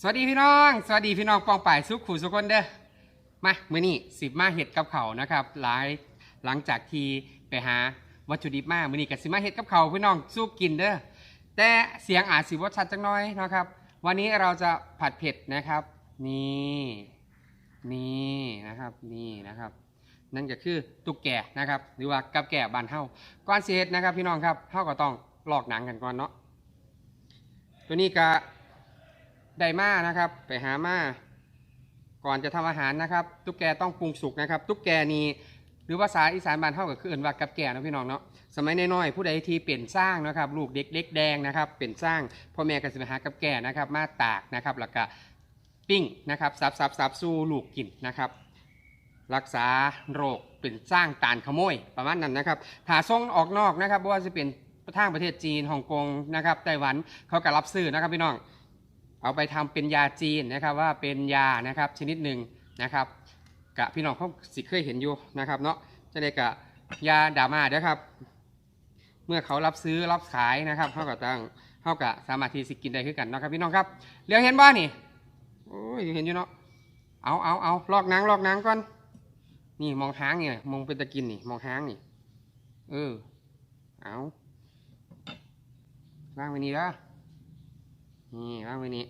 สวัสดีพี่น้อง สวัสดีพี่น้องปองป่ายสุขขู่สุกคนเด้อมาเมื้อนี้สิบมาเห็ดกับเขานะครับ หลายหลังจากที่ไปหาวัตถุดิบมาเมื้อนี้ก็สิมาเห็ดกับเขาพี่น้องสู้กินเด้อแต่เสียงอาจสิบ่ชัดจังน้อยนะครับ วันนี้เราจะผัดเผ็ดนะครับ นี่นี่นะครับนี่นะครับ นั่นก็คือตุ๊กแกนะครับ หรือว่ากับแก่บานเฮาก่อนสิเฮ็ดนะครับ พี่น้องครับเฮาก็ต้องลอกหนังกันก่อนเนาะตัวนี้ก็ ได้มานะครับ ไปหามาก่อนจะทำอาหารนะครับ ตุ๊กแกต้องปรุงสุกนะครับ ตุ๊กแกนี่หรือภาษาอีสานบ้านเท่ากับคือเอื่นว่ากับแก่นะพี่น้องเนาะสมัยน้อยๆผู้ใดที่เปลี่ยนสร้างนะครับ ลูกเด็กเล็กแดงนะครับ เปลี่ยนสร้างพ่อแม่ก็จะไปหากับแก่นะครับ มาตากนะครับแล้วก็ปิ้งนะครับซับซับซับสู้ลูกกินนะครับ รักษาโรคเป็นสร้างตานขโมยประมาณนั้นนะครับถ้าส่งออกนอกนะครับบ่ว่าจะเป็นทางประเทศจีนฮ่องกงนะครับไต้หวันเขาก็รับซื้อนะครับพี่น้อง เอาไปทำเป็นยาจีนนะครับว่าเป็นยานะครับชนิดหนึ่งนะครับกะพี่น้องเขาสิเคยเห็นอยู่นะครับเนาะจะได้กะยาดามาเด้อครับ เมื่อเขารับซื้อรับขายนะครับเขาก็ตั้งเขากะสามารถที่สิกินได้คือกันเนาะครับพี่น้องครับเรียวเห็นบ้านี่โอ้ยเห็นอยู่เนาะเอาเอาเอาลอกนังลอกนังก่อนนี่มองหางเนี่ยมองเป็นตะกินนี่มองหางนี่เออเอาวางไว้นี่เด้อนี่ว่างไว้นี้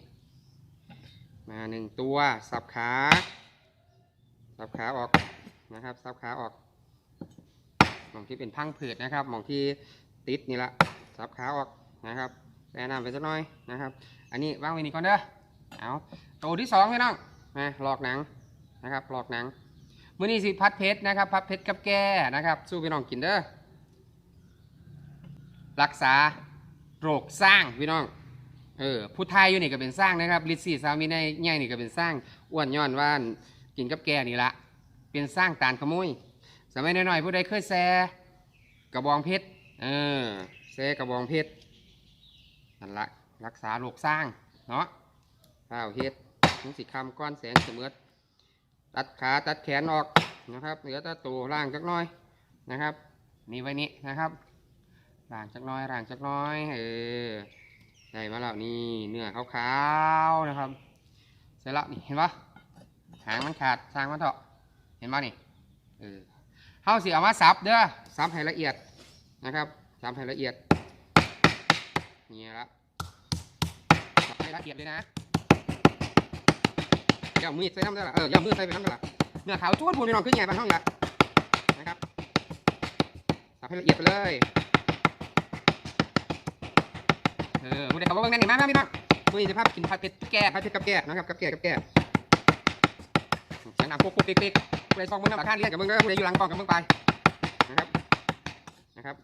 มาหนึ่งตัวสับขาสับขาออกนะครับสับขาออกหมองที่เป็นพังผืดนะครับหมองที่ติดนี่ละสับขาออกนะครับแนะนำไปสักหน่อยนะครับ อันนี้ว่างไว้นี่ก่อนเด้อเอาตัวที่สองพี่น้องมาหลอกหนังนะครับหลอกหนังมื้อนี้สิพัดเพชรนะครับพัดเพชรกับแก่นะครับสู้พี่น้องกินเด้อรักษาโรคสร้างพี่น้อง เออผู้ไทยอยู่นี่ก็เป็นสร้างนะครับลิซซี่ซามิในใหญ่นี่ก็เป็นสร้างอ้วนย้อนว่านกินกับแกนี่ละเป็นสร้างตานขโมยสมัยน้อยๆผู้ใดเคยแซกระบองเพชรเออแซกระบองเพชรนั่นละรักษาโรคสร้างเนาะข้าวเฮ็ดถึงสิคำก้อนแสงเสมอตัดขาตัดแขนออกนะครับเหลือแตะตัวล่างจักหน้อยนะครับนี่ไว้นี้นะครับล่างจักหน้อยล่างจักหน้อยเออ ได้มาแล้วนี่เนื้อขาวๆนะครับ เสร็จแล้วนี่เห็นปะหางมันขาดสร้างมันเถอะเห็นปะนี่เออเฮาสิเอามาสับเด้อสับให้ละเอียดนะครับสับให้ละเอียดนี่ละสับให้ละเอียดเลยนะอย่ามือใส่น้ำได้ละเอออย่ามือใส่ไปน้ำได้ละเนื้อขาวจ้วนพูนไปนอนขึ้นไงบ้านห้องละนะครับสับให้ละเอียดไปเลย เออมูเด็กเขาบอกว่านั่นนี่มากนะพี่น้องมือจะภาพกินผัดเผ็ดแก่ผัดเผ็ดกับแก่นะครับกับแก่กับแก่เสียงดังปุ๊บปุ๊บปิ๊กปิ๊กผู้ใดซองมึงน้ำหลักข้านเรียกกับมึงก็ผู้ใดอยู่หลังกล้องกับมึงไปนะครับนะครับ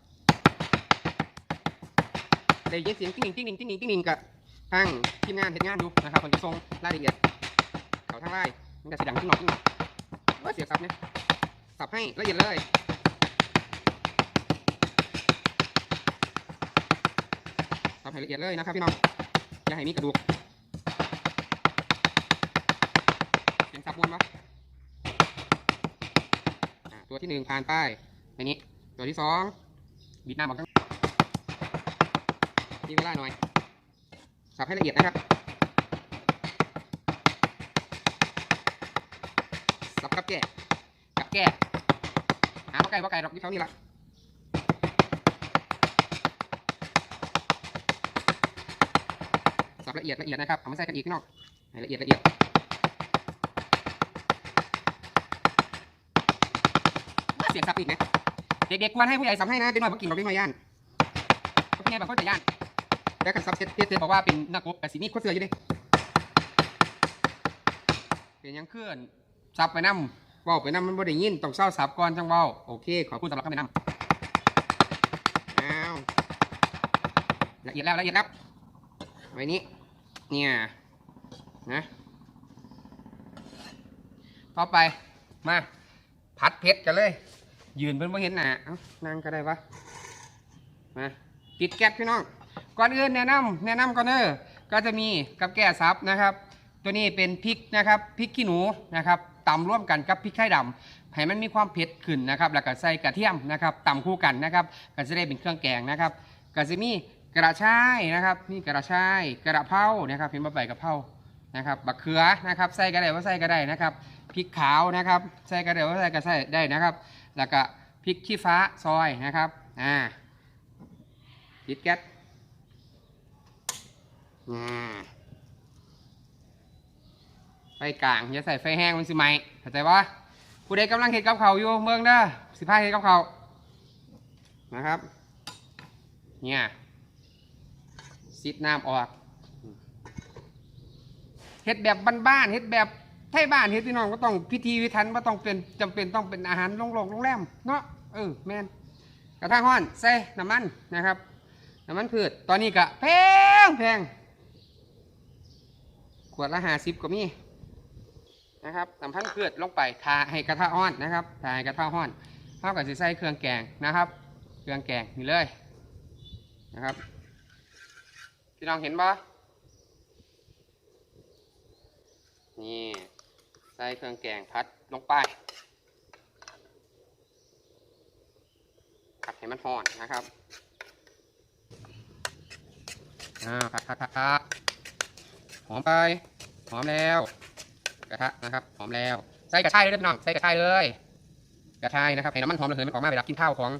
ได้ยินเสียงติ้งหนิงติ้งหนิงติ้งหนิงติ้งหนิงกับทางทีมงานเห็นงานอยู่นะครับคนจะส่งรายละเอียดเขาทางไลน์มันจะเสียงดังติ้งหนอกติ้งหนอกว่าเสียงสับเนี่ยสับให้ละเอียดเลย ทำให้ละเอียดเลยนะครับพี่น้องอย่าให้มีกระดูกเสียงสับวนวะตัวที่หนึ่งผ่านไปอันนี้ ตัวที่สองบีบหน้าบอกทั้งนี่เวลาหน่อย สับให้ละเอียดนะครับ สับกับแก่กับแก่หาปลาไก่ปลาไก่ดอกที่เขานี่ละับละเอียดละเอียดนะครับเอามาใส่กันอีกพี่น้องให้ละเอียดละเอียดเสียงสับอีกนะเด็กๆควรให้ผู้ใหญ่สับให้นะเด็กน้อยพวกกินเราเด็กน้อยย่านพราะพี่ใหญ่บางคนจะย่านแต่กันสับเสร็จเสร็จบอกว่าเป็นนักกบแต่สีนี้โคตรเสืออยู่ดิเป็นยังเคลื่อนสับไปน้ำว้าไปน้ำมันบ่ได้ยินต้องเศร้าสับก่อนจังว้าโอเค ขอบคุณสำหรับคำแนะนำอ้าวละเอียดแล้วละเอียดแล้วไว้นี้ เนี่ยนะต่อไปมาผัดเผ็ดกันเลย ยืนเพิ่นบ่เห็นหน้าเอ้านั่งก็ได้ปะมาปิดแก๊สพี่น้อง ก่อนอื่นแนะนำแนะนำก่อนเด้อก็จะมีกับแก้ซับนะครับ ตัวนี้เป็นพริกนะครับพริกขี้หนูนะครับตำร่วมกันกับพริกไทยดำให้มันมีความเผ็ดขึ้นนะครับ แล้วก็ใส่กระเทียมนะครับตำคู่กันนะครับ ก็จะได้เป็นเครื่องแกงนะครับก็จะมี กระชายนะครับนี่กระชายกระเพรานะครับเห็นบ่ใบกระเพรานะครับบักเขือนะครับใส่ก็ได้ว่าใส่ก็ได้นะครับพริกขาวนะครับใส่ก็ได้ว่าใส่ก็ใส่ได้นะครับ แล้วก็พริกขี้ฟ้าซอยนะครับอ่าปิดแก๊สอ่าไฟกลางอย่าใส่ไฟแห้งมันสิไหมเข้าใจปะผู้ใดกำลังเห็ดกับเขาอยู่เมืองเด้อสิพาเห็ดกับเขานะครับเนี่ย ซิดน้ำออกเฮ็ดแบบบ้านๆเฮ็ดแบบไทยบ้านเฮ็ดพี่น้องก็ต้องพิธีวิธันว่าต้องเป็นจำเป็นต้องเป็นอาหารโรงโรงโรงแรมเนาะเออแมนกระทะห้อนใส่น้ำมันนะครับน้ำมันพืชตอนนี้ก็แพงแพงขวดละห้าสิบก็มีนะครับน้ำพันพืชลงไปทาให้กระทะห้อนนะครับทาให้กระทะห้อนเท่ากับสิใส่เครื่องแกงนะครับ เครื่องแกงนี่เลยนะครับ พี่น้องเห็นปะนี่ใส่เครื่องแกงพัดลงไปผัดให้มันหอนนะครับอ่าผัดผัดผัดผัดหอมไป หอมแล้ว กระทะนะครับ หอมแล้ว ใส่กระชายเลยพี่น้อง ใส่กระชายเลย กระชายนะครับให้น้ำมันหอมระเหยมันออกมาเวลากินข้าวของ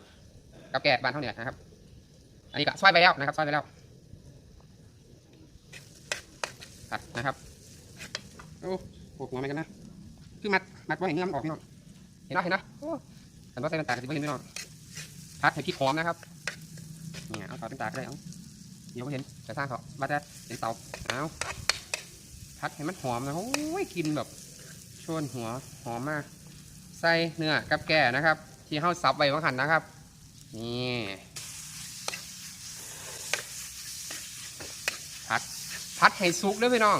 กับแกะบ้านเท่าเนี่ยนะครับ อันนี้ก็ซอยไปแล้วนะครับซอยไปแล้วัดนะครับ โอ้โหหัวมันกันนะ คือมัด มัดไว้ให้เนื้อมันออกพี่น้องเห็นไหมเห็นไหมโอ้แต่ว่าใส่เป็นตาจะไม่เห็นพี่น้องพัดให้พริกหอมนะครับ เนี่ยเอาถอเป็นตาก็ได้เอาเดี๋ยวไม่เห็นจะสร้างเขาว่าจะเห็นเตาเอาพัดให้มันหอมนะโอ้ยกินแบบชวนหัวหอมมาก ใส่เนื้อกับแก่นะครับ ที่เข้าซับไว้บางหันนะครับ นี่พัด พัดให้สุกเด้อพี่น้อง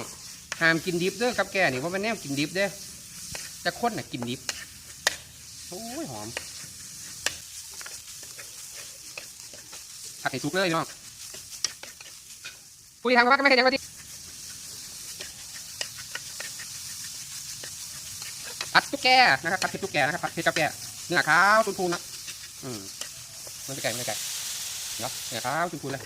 ห้ามกินดิบเด้อกับแก่นี่ว่าเป็นแนวกินดิบเด้อจะค้นน่ะกินดิบโอ้ยหอมผัดให้สุกเลยพี่น้องคุยทางว่าก็ไม่เห็นยังว่าที่ผัดตุ๊กแกนะครับผัดเผ็ดตุ๊กแกนะครับผัดเผ็ดกับแกเนื้อขาวทุนๆนะอืมมันจะไก่มันจะไก่เนาะเนื้อขาวทุนๆเลย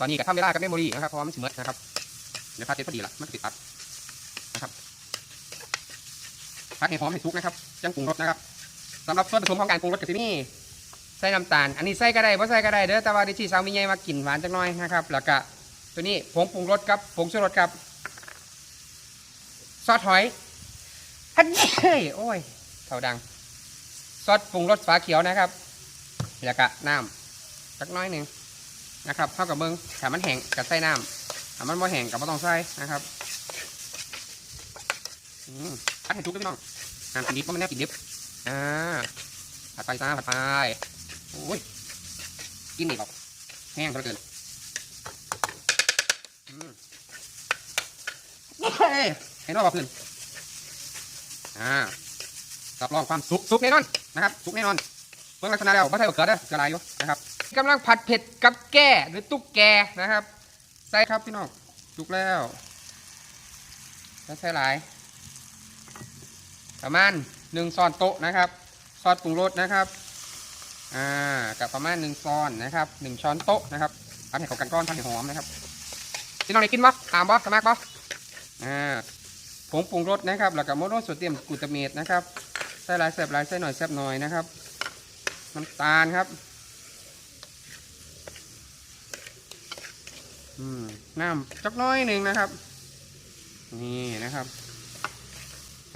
ตอนนี้ก็ทำเวลากับเมมโมรีนะครับเพราะว่ามันสิเมิดนะครับเดี๋ยวพัดเจพอดีละมันติดพัดนะครับพัดให้หอมให้สุกนะครับจังปรุงรสนะครับสำหรับส่วนผสมของการปรุงรสกับที่นี่ใส่น้ำตาล อันนี้ใส่ก็ได้เพราะใส่ก็ได้เด้อแต่ว่าดิชีสาวมีใหญ่มากินหวานจังน้อยนะครับ แล้วก็ตัวนี้ผงปรุงรสครับผงชูรสครับซอสหอยฮันเฮ้ยโอ้ยเท่าดัง ซอสปรุงรสฝาเขียวนะครับ แล้วก็น้ำสักน้อยหนึ่ง นะครับเท่ากับเบิ้งถ้ามันแห้งกับใส่น้ำถ้ามันบ่แห้งกับบ่ต้องใส่นะครับอืมผัดให้ทุกด้วยพี่น้องน้ำกินดิบเพราะมันแน่กินดิบอ่าผัดไปจ้าผัดไปโอ้ยกินนี่บอกแห้งเหลือเกินอืมเฮ้ยให้นอกบอกขึ้นอ่ารับรองความสุกสุกแน่นอนนะครับ สุกแน่นอนเบื้องลักษณะแล้วไม่ใช่เกิดเด้กระไรอยู่นะครับ กำลังผัดเผ็ดกับแก้หรือตุ๊กแกนะครับ ใส่ครับพี่น้องสุกแล้วแล้วใส่หลาย ประมาณหนึ่งซอนโต๊ะนะครับซอสปรุงรสนะครับอ่ากับประมาณหนึ่งซอนนะครับหนึ่งช้อนโต๊ะนะครับทำให้เข้ากันก้อนทำให้หอมนะครับพี่น้องได้กินปะตามปะสมัครปะอ่าผงปรุงรสนะครับแล้วก็โมโนโซเดียมกลูตาเมตนะครับใส่หลายแซ่บหลายใส่หน่อยแซ่บหน่อยนะครับน้ำตาลครับ อืม น้ำจักน้อยหนึ่งนะครับ นี่นะครับ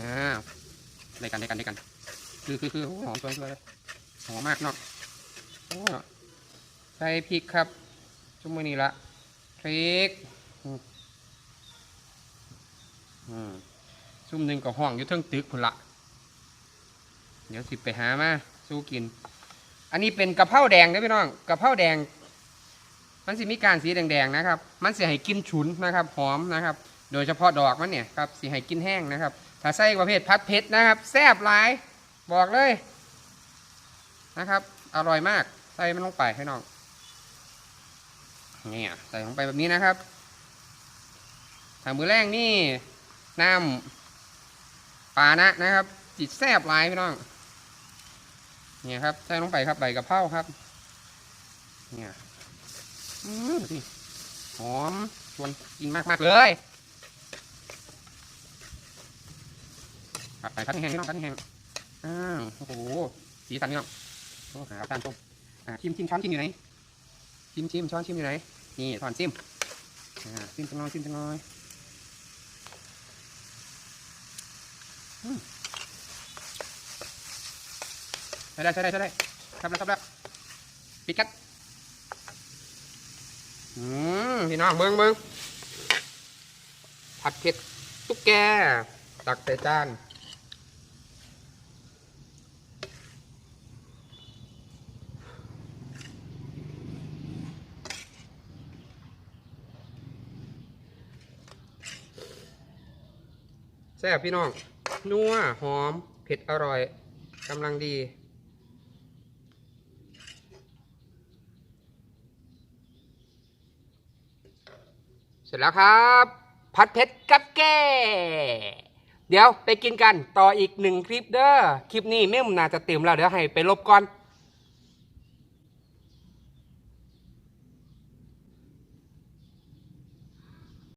อ่าได้กันได้กันได้กัน คือคือคือโอ้หอมสวยเลยหอมมากเนาะโอ้ใส่พริกครับชุ่มมือนี้ละพริกอืมอืมชุ่มหนึ่งกับห้องอยู่เทิงตึกพุ่นละเดี๋ยวสิไปหามาสู้กิน อันนี้เป็นกะเพราแดงนะพี่น้องกะเพราแดง มันสิมีการสีแดงๆนะครับ มันสิให้กินฉุนนะครับหอมนะครับ โดยเฉพาะดอกมันเนี่ยครับสิให้กินแห้งนะครับ ถ้าใส่ประเภทพัดเผ็ดนะครับแซ่บหลายบอกเลยนะครับ อร่อยมากใส่มันลงไปให้น้องเนี่ยใส่ลงไปแบบนี้นะครับถ้ามือแรกนี่น้ำปลานะนะครับ จิตแซ่บหลายพี่น้องเนี่ยครับใส่ลงไปครับใบกะเพราครับเนี่ย อืมสิหอมชวนกินมากมากเลยผัดไปผัดให้แห้งพี่น้องผัดแห้งอ้าวโอ้โหสีสันพี่น้องโอ้หาตามชมอ่าชิมชิมช้อนชิมอยู่ไหนชิมชิมช้อนชิมอยู่ไหนนี่ถอนชิมอ่าชิมจังน้อยชิมจังน้อยอืมใช่ได้ใช่ได้ใช่ได้ครับแล้วครับแล้วปิดกัด อืมพี่น้องเบิ้งเบิ้งผัดเผ็ดตุ๊กแก ตักใส่จานแซ่บพี่น้อง นัว หอม เผ็ดอร่อยกำลังดี สร็จแล้วครับผัดเผ็ดกับแก่เดี๋ยวไปกินกันต่ออีกหนึ่งคลิปเด้อคลิปนี้เม่มน่าจะเต็มแล้วเดี๋ยวให้ไปลบก่อน